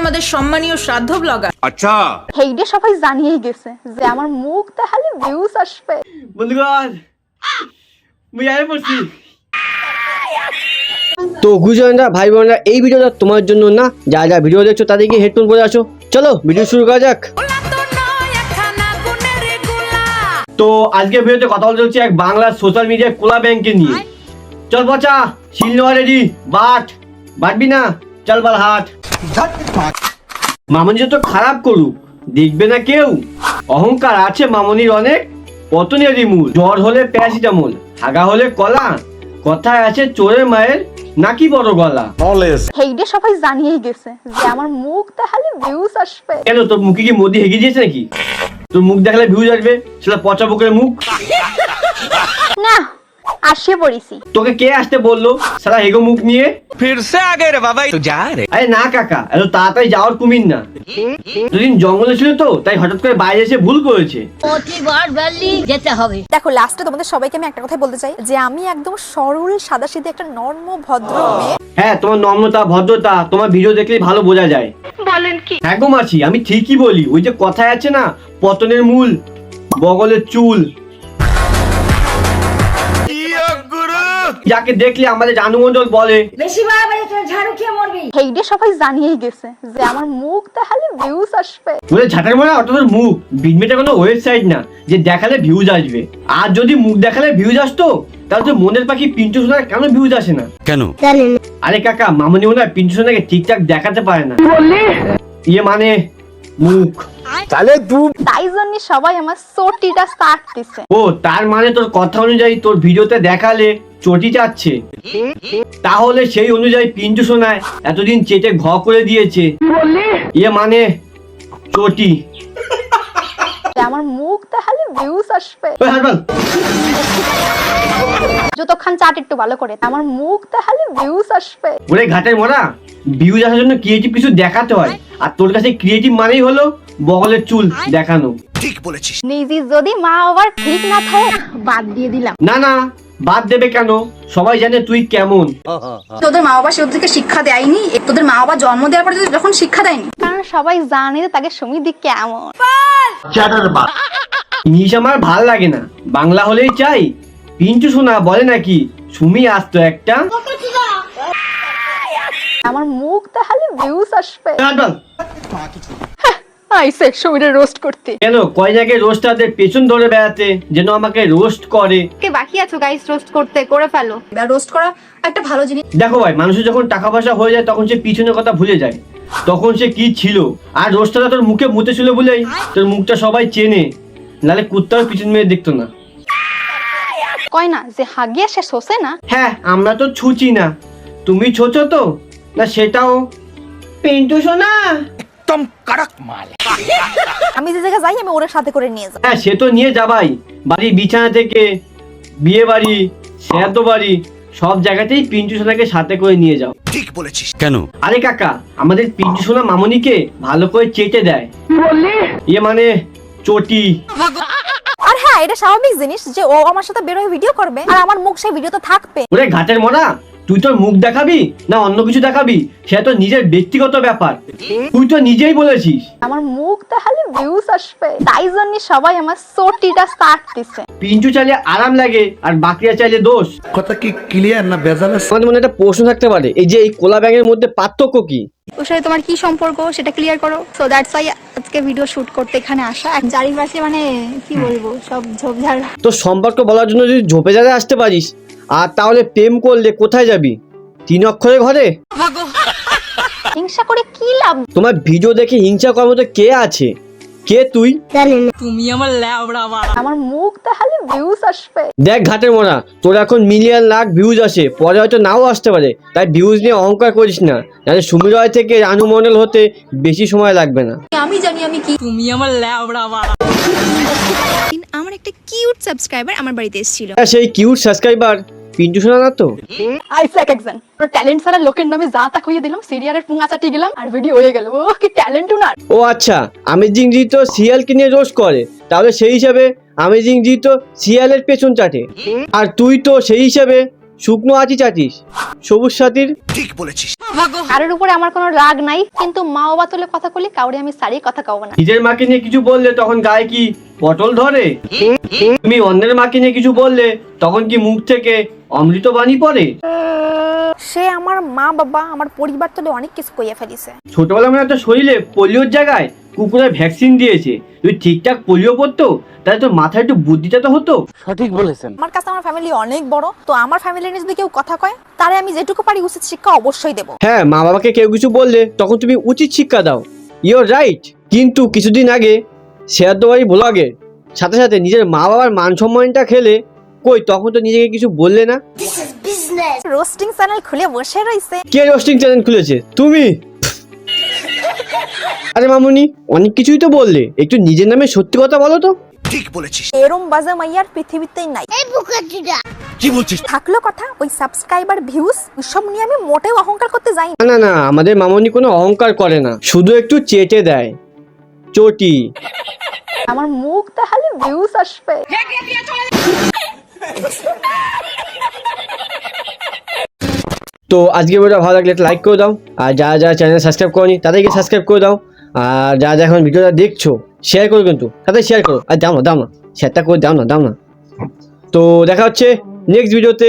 আমাদের সম্মানীয় শ্রাদ্ধ ব্লগার আচ্ছা। হেইডে সবাই জানিয়েই গেছে যে আমার মুখ তাহলে ভিউজ আসবে। বন্ধুগণ আমি বুঝাই পড়ছি তো গুজনরা ভাই বোনরা এই ভিডিওটা তোমার জন্য না যা যা ভিডিও দেখছ তাদেরকে হেডফোন পরে আসো চলো ভিডিও শুরু করা যাক। তো আজকে ভিডিওতে কথা বলতে হচ্ছে এক বাংলা সোশ্যাল মিডিয়া কোলা ব্যাংকে নিয়ে। চল বচা শিলনোয়া রেডি বাট বাটবি না। চল বল হাট মামনি যত খারাপ করুক দেখবে না কেউ? অহংকার আছে মামনির অনেক পতনেরই মূল জ্বর হলে প্যারাসিটামল হাগা হলে কলা কথায় আছে চোরের মায়ের নাকি বড় গলা। হেইডে সবাই জানিয়েই গেছে যে আমার মুখ দেখালে ভিউজ আসবে। কেন তোর মুখে কি মোদি হেগে দিয়েছে নাকি? তোর মুখ দেখালে ভিউজ আসবে সেটা পচা বুকের মুখ। আসে পড়িছি তোকে কে আসতে বলল? সারা হেগো মুখ নিয়ে। ফিরছে আগে রে বাবাই তো যা রে আরে না কাকা এত তাড়াতাড়ি যাওয়ার কুমির না। দুদিন জঙ্গলে ছিল তো তাই হঠাৎ করে বাইরে এসে ভুল করেছে। প্রতিবার ভ্যালি যেতে হবে। দেখো লাস্টে তোমাদের সবাইকে আমি একটা কথা বলতে চাই যে আমি একদম সরল সাদাসিধে একটা নর্ম ভদ্র মেয়ে। হ্যাঁ তোমার নম্রতা ভদ্রতা তোমার ভিডিও দেখলেই ভালো বোঝা যায়। বলেন কি? হ্যাঁ গো মাছি আমি ঠিকই বলি ওই যে কথায় আছে না পতনের মূল বগলের চুল। যাকে দেখলে আমাদের জানুমন্ডল বলে। বেশি বাড়াবাড়ি তোর ঝাড়ু খেয়ে মরবি। হেইডে সবাই জানিয়েই গেছে যে আমার মুখ দেখালে ভিউজ আসবে। বলে ঝাঁটার মানে অত তোর মুখ বিডমিটা কোনো ওয়েবসাইট না যে দেখালে ভিউজ আসবে। আর যদি মুখ দেখালে ভিউজ আসতো তাহলে তো মনের পাখি পিন্টু সোনার কেন ভিউজ আসে না? কেন? আরে কাকা মামনি মনে হয় পিন্টু সোনাকে ঠিকঠাক দেখাতে পারে না। ইয়ে মানে মুখ। তাহলে তাই জন্য সবাই আমার সোটিটা স্টার্ট দিছে ও তার মানে তোর কথা অনুযায়ী তোর ভিডিওতে দেখালে চটি চাচ্ছে। তাহলে সেই অনুযায়ী পিন্টু সোনায় এতদিন চেটে ঘ করে দিয়েছে। ইয়ে মানে চটি। আমার মুখ ভিউজ আসবে। যতক্ষণ চাট একটু ভালো করে আমার মুখ ভিউজ আসবে। ওরে ঘাটের ভিউজ আসার জন্য ক্রিয়েটিভ কিছু দেখাতে হয়। আর তোর কাছে ক্রিয়েটিভ মানেই হলো বগলের চুল দেখানো। নিজে যদি মা আবার ঠিক না থাকে বাদ দিয়ে দিলাম। না না বাদ দেবে কেন? সবাই জানে তুই কেমন। তোদের মা বাবা তোদেরকে শিক্ষা দেয়নি তোদের মা বাবা জন্ম দেওয়ার পরে যখন শিক্ষা দেয়নি। কারণ সবাই জানে যে তাকে সমিতি কেমন। ইংলিশ আমার ভালো লাগে না। বাংলা হলেই চাই। পিন্টু শোনা বলে নাকি সুমি আসতো একটা। আমার মুখ তাহলে ভিউজ আসবে। আইসে শরীরে রোস্ট করতে। কেন? রোস্টারদের পেছন ধরে বেড়াতে যেন আমাকে রোস্ট করে। কে বাকি আছো গাইস রোস্ট করতে? করে ফেলো। রোস্ট করা একটা ভালো জিনিস। দেখো ভাই যখন টাকা পয়সা হয়ে যায় তখন সে পিছনের কথা ভুলে যায়। তখন সে কি ছিল? আর তোর মুখে মুতে ছিল বলেই তোর মুখটা সবাই চেনে। নালে কুত্তার পিছন মেয়ে দেখতো না। কয় না যে হাগিয়া সে শোষে না? হ্যাঁ আমরা তো ছুচি না। তুমি ছোচো তো? না সেটাও। পেন্টু সোনা! একদম কড়ক মাল। আমি যে জায়গায় যাই আমি ওর সাথে করে নিয়ে যাই। হ্যাঁ সে তো নিয়ে যাবাই। বাড়ির বিছানা থেকে বিয়ে বাড়ি বাড়ি সব জায়গাতেই পিন্টু সোনাকে সাথে করে নিয়ে যাও। কেন? আরে কাকা আমাদের পিন্টু সোনা মামনিকে ভালো করে চেটে দেয়। ইয়ে মানে চটি। আর হ্যাঁ এটা স্বাভাবিক জিনিস যে ও আমার সাথে বের হয়ে ভিডিও করবে আর আমার মুখ সেই ভিডিওতে থাকবে। ওরে ঘাটের মরা তুই তোর মুখ দেখাবি না অন্য কিছু দেখাবি? সেটা তো নিজের ব্যক্তিগত ব্যাপার। তুই তো নিজেই বলেছিস। আমার মুখ দেখালে ভিউজ আসবে। তাই জন্য সবাই আমার সোটিটা স্টার্ট দিছে। পিন্টু চাইলে আরাম লাগে আর বাকিরা চাইলে দোষ। কথা কি ক্লিয়ার না ভেজাল আছে? তোমাদের মনে একটা প্রশ্ন থাকতে পারে এই যে এই কোলা ব্যাঙের মধ্যে পার্থক্য কি? ওর সাথে তোমার কি সম্পর্ক? সেটা ক্লিয়ার করো। সো দ্যাটস ওয়াই আজকে ভিডিও শুট করতে এখানে আসা। এক চারিপাশে মানে কি বলব সব ঝোপঝাড়। তো সম্পর্ক বলার জন্য যদি ঝোপে যাতে আসতে পারিস আর তাহলে প্রেম করলে কোথায় যাবি? তিন অক্ষরে ঘরে? হিংসা করে কি লাভ? তোমার ভিডিও দেখে হিংসা করার মতো কে আছে? কে তুই? তুমি আমার মুখ দেখালে ভিউজ আসবে। দেখ ঘাটের মোড়া তোর এখন মিলিয়ন লাখ ভিউজ আসে পরে হয়তো নাও আসতে পারে। তাই ভিউজ নিয়ে অহংকার করিস না নাহলে সুমিরয় থেকে রানু মন্ডল হতে বেশি সময় লাগবে না। আমি জানি আমি কি। তুমি আমার আমার একটা কিউট সাবস্ক্রাইবার আমার বাড়িতে এসেছিল। হ্যাঁ, সেই কিউট সাবস্ক্রাইবার পিন্টু শোনা না তো? আইসে এক একজন। ট্যালেন্ট সারা লোকের নামে যা তা কইয়ে দিলাম সিরিয়ালের পুঙ্গা চাটি গেলাম আর ভিডিও হয়ে গেল। ও কি ট্যালেন্ট উনার ও আচ্ছা আমেজিং জি তো সিরিয়ালকে নিয়ে রোস্ট করে তাহলে সেই হিসাবে আমেজিং জি তো সিরিয়ালের পেছন চাটে। আর তুই তো সেই হিসাবে শুকনো আছিস আছিস সবুজ সাথীর। ঠিক বলেছিস। কারোর উপরে আমার কোনো রাগ নাই কিন্তু মা বাবা তুলে কথা বলি কাউরে আমি সারি কথা কব না। নিজের মাকে নিয়ে কিছু বললে তখন গায়ে কি পটল ধরে। তুমি অন্যের মাকে নিয়ে কিছু বললে তখন কি মুখ থেকে অমৃত বাণী পড়ে? সে আমার মা বাবা আমার পরিবার তোলে অনেক কিছু কইয়া ফেলিছে। ছোটবেলা মানে একটা শরীরে পোলিওর জায়গায় কুকুরের ভ্যাকসিন দিয়েছে। তুই ঠিকঠাক পোলিও পড়তো তাহলে তোর মাথায় একটু বুদ্ধিটা তো হতো। সঠিক বলেছেন। আমার কাছে আমার ফ্যামিলি অনেক বড় তো আমার ফ্যামিলি নিয়ে যদি কেউ কথা কয় তারে আমি যেটুকু পারি উচিত শিক্ষা অবশ্যই দেবো। হ্যাঁ মা বাবাকে কেউ কিছু বললে তখন তুমি উচিত শিক্ষা দাও। ইউর রাইট কিন্তু কিছুদিন আগে শেয়ারদোবাড়ি ব্লগের সাথে সাথে নিজের মা বাবার মান সম্মানটা খেলে কই তখন তো নিজেকে কিছু বললে না? রোস্টিং চ্যানেল খুলে বসে রইছে। কে রোস্টিং চ্যানেল খুলেছে? তুমি? আরে মামুনি অনেক কিছুই তো বললে। একটু নিজের নামে সত্যি কথা বলো তো। ঠিক বলেছিস। এরম বাজে মাইয়ার পৃথিবীতেই নাই। কি বলছিস? থাকল কথা ওই সাবস্ক্রাইবার ভিউজ সব নিয়ে আমি মোটেও অহংকার করতে যাই। না না না আমাদের মামুনি কোনো অহংকার করে না। শুধু একটু চেটে দেয়। চটি। আমার মুখ তাহলে ভিউস আসবে। তো আজকে ভিডিওটা ভালো লাগলে একটা লাইক করে দাও আর যারা যারা চ্যানেল সাবস্ক্রাইব করনি তাদেরকে সাবস্ক্রাইব করে দাও আর যারা যারা এখন ভিডিওটা দেখছ শেয়ার করো কিন্তু তাদের শেয়ার করো। আর দাও না দাও না শেয়ারটা করে দাও না দাও না। তো দেখা হচ্ছে নেক্সট ভিডিওতে